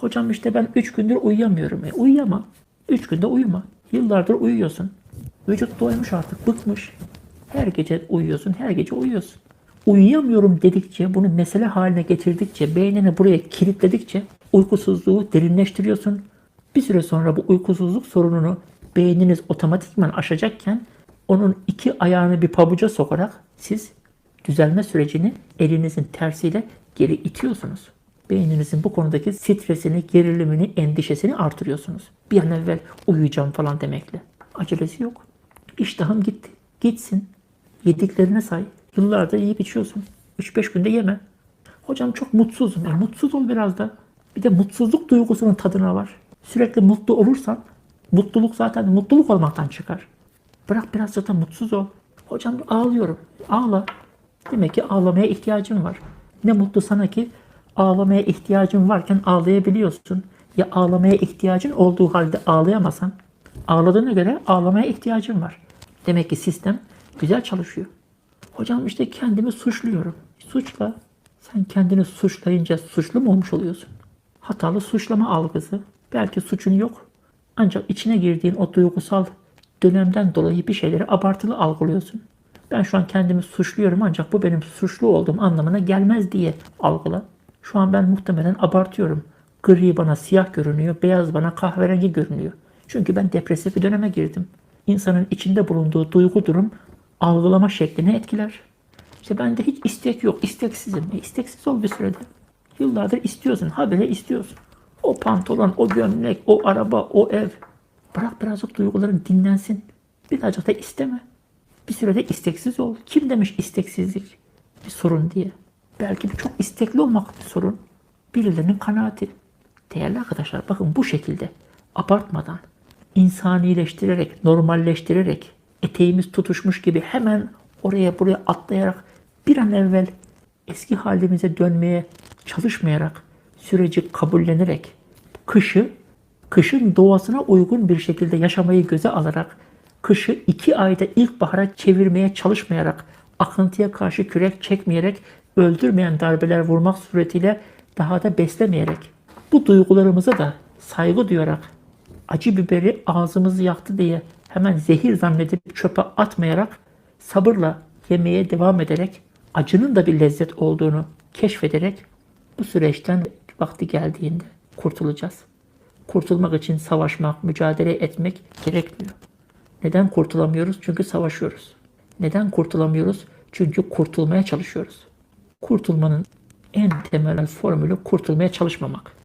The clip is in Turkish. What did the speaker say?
Hocam işte ben 3 gündür uyuyamıyorum. E uyuyama. 3 günde uyuma. Yıllardır uyuyorsun. Vücut doymuş artık, bıkmış. Her gece uyuyorsun, her gece uyuyorsun. Uyuyamıyorum dedikçe, bunu mesele haline getirdikçe, beynini buraya kilitledikçe uykusuzluğu derinleştiriyorsun. Bir süre sonra bu uykusuzluk sorununu beyniniz otomatikman aşacakken onun iki ayağını bir pabuca sokarak siz düzelme sürecini elinizin tersiyle geri itiyorsunuz. Beyninizin bu konudaki stresini, gerilimini, endişesini artırıyorsunuz. Bir an evvel uyuyacağım falan demekle. Acelesi yok. İştahım gitti. Gitsin. Yediklerine say. Yıllardır yiyip içiyorsun. 3-5 günde yeme. Hocam çok mutsuzum. E, mutsuz ol biraz da. Bir de mutsuzluk duygusunun tadına var. Sürekli mutlu olursan mutluluk zaten mutluluk olmaktan çıkar. Bırak biraz da mutsuz ol. Hocam ağlıyorum. Ağla. Demek ki ağlamaya ihtiyacın var. Ne mutlu sana ki ağlamaya ihtiyacın varken ağlayabiliyorsun. Ya ağlamaya ihtiyacın olduğu halde ağlayamasan ağladığına göre ağlamaya ihtiyacın var. Demek ki sistem güzel çalışıyor. Hocam işte kendimi suçluyorum. Suçla. Sen kendini suçlayınca suçlu mu olmuş oluyorsun? Hatalı suçlama algısı. Belki suçun yok. Ancak içine girdiğin o duygusal dönemden dolayı bir şeyleri abartılı algılıyorsun. Ben şu an kendimi suçluyorum ancak bu benim suçlu olduğum anlamına gelmez diye algıla. Şu an ben muhtemelen abartıyorum. Gri bana siyah görünüyor, beyaz bana kahverengi görünüyor. Çünkü ben depresif bir döneme girdim. İnsanın içinde bulunduğu duygu durum algılama şeklini etkiler. İşte bende hiç istek yok, isteksizim. E, isteksiz ol bir sürede. Yıllardır istiyorsun, habire istiyorsun. O pantolon, o gömlek, o araba, o ev. Bırak birazcık duyguların dinlensin. Birazcık da isteme. Bir sürede isteksiz ol. Kim demiş isteksizlik bir sorun diye. Belki çok istekli olmak bir sorun. Birilerinin kanaati. Değerli arkadaşlar bakın bu şekilde abartmadan, insanileştirerek, normalleştirerek, eteğimiz tutuşmuş gibi hemen oraya buraya atlayarak bir an evvel eski halimize dönmeye çalışmayarak, süreci kabullenerek, kışı, kışın doğasına uygun bir şekilde yaşamayı göze alarak, kışı iki ayda ilkbahara çevirmeye çalışmayarak, akıntıya karşı kürek çekmeyerek, öldürmeyen darbeler vurmak suretiyle daha da beslemeyerek, bu duygularımıza da saygı duyarak, acı biberi ağzımızı yaktı diye hemen zehir zannedip çöpe atmayarak, sabırla yemeye devam ederek, acının da bir lezzet olduğunu keşfederek bu süreçten vakti geldiğinde kurtulacağız. Kurtulmak için savaşmak, mücadele etmek gerekmiyor. Neden kurtulamıyoruz? Çünkü savaşıyoruz. Neden kurtulamıyoruz? Çünkü kurtulmaya çalışıyoruz. Kurtulmanın en temel formülü kurtulmaya çalışmamak.